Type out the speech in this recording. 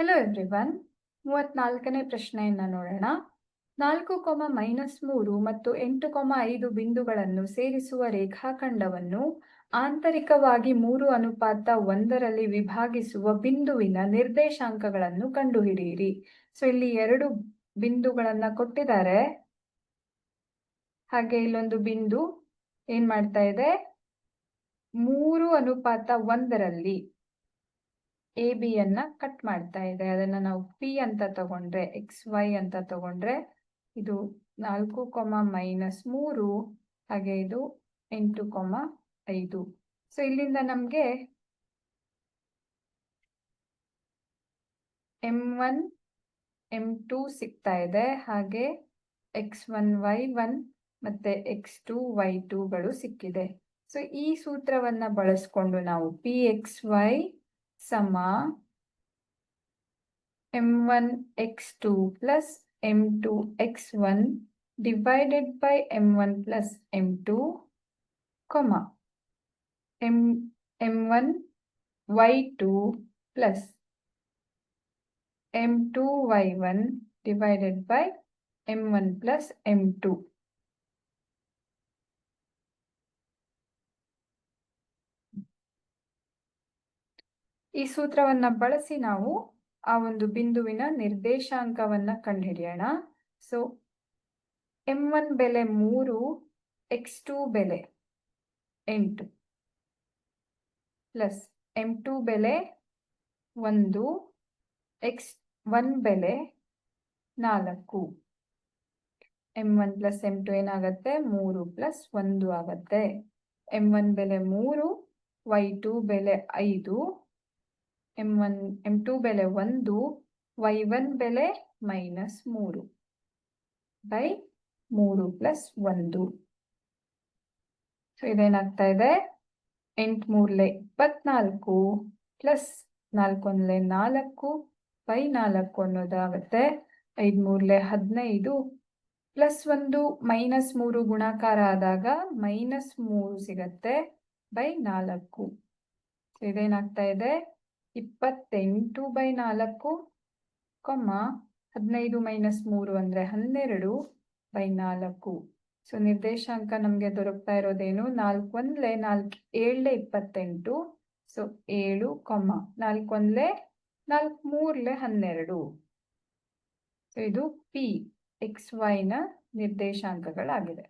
Hello everyone ಮೂವತ್ನಾಲ್ಕನೇ ಪ್ರಶ್ನೆಯನ್ನು ನೋಡೋಣ. ನಾಲ್ಕು ಕೊಮ ಮೈನಸ್ ಮೂರು ಮತ್ತು ಎಂಟು ಕೊಮ ಐದು ಬಿಂದುಗಳನ್ನು ಸೇರಿಸುವ ರೇಖಾಖಂಡವನ್ನು ಆಂತರಿಕವಾಗಿ ಮೂರು ಅನುಪಾತ ಒಂದರಲ್ಲಿ ವಿಭಾಗಿಸುವ ಬಿಂದುವಿನ ನಿರ್ದೇಶಾಂಕಗಳನ್ನು ಕಂಡುಹಿಡಿಯಿರಿ. ಸೊ ಇಲ್ಲಿ ಎರಡು ಬಿಂದುಗಳನ್ನ ಕೊಟ್ಟಿದ್ದಾರೆ. ಹಾಗೆ ಇಲ್ಲೊಂದು ಬಿಂದು ಏನ್ ಮಾಡ್ತಾ ಇದೆ? ಮೂರು ಅನುಪಾತ ಒಂದರಲ್ಲಿ ಎ ಬಿ ಅನ್ನ ಕಟ್ ಮಾಡ್ತಾ ಇದೆ. ಅದನ್ನ ನಾವು ಪಿ ಅಂತ ತಗೊಂಡ್ರೆ ಎಕ್ಸ್ ವೈ ಅಂತ ತಗೊಂಡ್ರೆ, ಇದು ನಾಲ್ಕು ಕೊಮ ಮೈನಸ್ ಮೂರು, ಹಾಗೆ ಇದು ಎಂಟು ಕೊಮ ಐದು. ಸೊ ಇಲ್ಲಿಂದ ನಮ್ಗೆ ಎಂ ಒನ್ ಎಂ ಟೂ ಸಿಗ್ತಾ ಇದೆ. ಹಾಗೆ ಎಕ್ಸ್ ಒನ್ ವೈ ಒನ್ ಮತ್ತೆ ಎಕ್ಸ್ ಟು ವೈ ಟೂಗಳು ಸಿಕ್ಕಿದೆ. ಸೊ ಈ ಸೂತ್ರವನ್ನ ಬಳಸ್ಕೊಂಡು ನಾವು P X Y Sama m1 x2 plus m2 x1 divided by m1 plus m2 comma m m1 y2 plus m2 y1 divided by m1 plus m2 ಈ ಸೂತ್ರವನ್ನ ಬಳಸಿ ನಾವು ಆ ಒಂದು ಬಿಂದುವಿನ ನಿರ್ದೇಶಾಂಕವನ್ನ ಕಂಡುಹಿಡಿಯೋಣ. ಸೊ ಎಂ ಒನ್ ಬೆಲೆ ಮೂರು ಎಕ್ಸ್ ಟು ಬೆಲೆ ಎಂಟು ಪ್ಲಸ್ ಎಂ ಟು ಬೆಲೆ ಒಂದು ಎಕ್ಸ್ ಒನ್ ಬೆಲೆ ನಾಲ್ಕು. M one plus m two ಏನಾಗತ್ತೆ? ಮೂರು ಪ್ಲಸ್ ಒಂದು ಆಗತ್ತೆ. ಎಂ ಒನ್ ಬೆಲೆ ಮೂರು ವೈ ಟು ಬೆಲೆ ಐದು ಎಂ ಒನ್ ಎಂ ಟು ಬೆಲೆ ಒಂದು ವೈ ಒನ್ ಬೆಲೆ ಮೈನಸ್ ಮೂರು ಬೈ ಮೂರು ಪ್ಲಸ್ ಒಂದು. ಸೊ ಇದೇನಾಗ್ತಾ ಇದೆ? ಎಂಟು ಮೂರ್ಲೆ ಇಪ್ಪತ್ನಾಲ್ಕು ಪ್ಲಸ್ ನಾಲ್ಕೊಂದ್ಲೆ ನಾಲ್ಕು ಬೈ ನಾಲ್ಕು ಅನ್ನೋದಾಗತ್ತೆ. ಐದು ಮೂರ್ಲೆ ಹದಿನೈದು ಪ್ಲಸ್ ಒಂದು ಮೈನಸ್ ಮೂರು ಗುಣಾಕಾರ ಆದಾಗ ಮೈನಸ್ ಮೂರು ಸಿಗತ್ತೆ ಬೈ ನಾಲ್ಕು. ಇದೇನಾಗ್ತಾ ಇದೆ? ಇಪ್ಪತ್ತೆಂಟು ಬೈ ನಾಲ್ಕು ಕೊಮ್ಮ ಹದಿನೈದು ಮೈನಸ್ ಮೂರು ಅಂದ್ರೆ ಹನ್ನೆರಡು ಬೈ ನಾಲ್ಕು. ಸೊ ನಿರ್ದೇಶಾಂಕ ನಮಗೆ ದೊರಕ್ತಾ ಇರೋದೇನು ನಾಲ್ಕು ಒಂದ್ಲೆ ನಾಲ್ಕು ಏಳ್ಲೆ ಇಪ್ಪತ್ತೆಂಟು. ಸೊ ಏಳು ಕೊಮ್ಮ ನಾಲ್ಕು ಒಂದ್ಲೆ ನಾಲ್ಕು ಮೂರ್ಲೆ ಹನ್ನೆರಡು. ಸೊ ಇದು ಪಿ ಎಕ್ಸ್ ವೈನ ನಿರ್ದೇಶಾಂಕಗಳಾಗಿದೆ.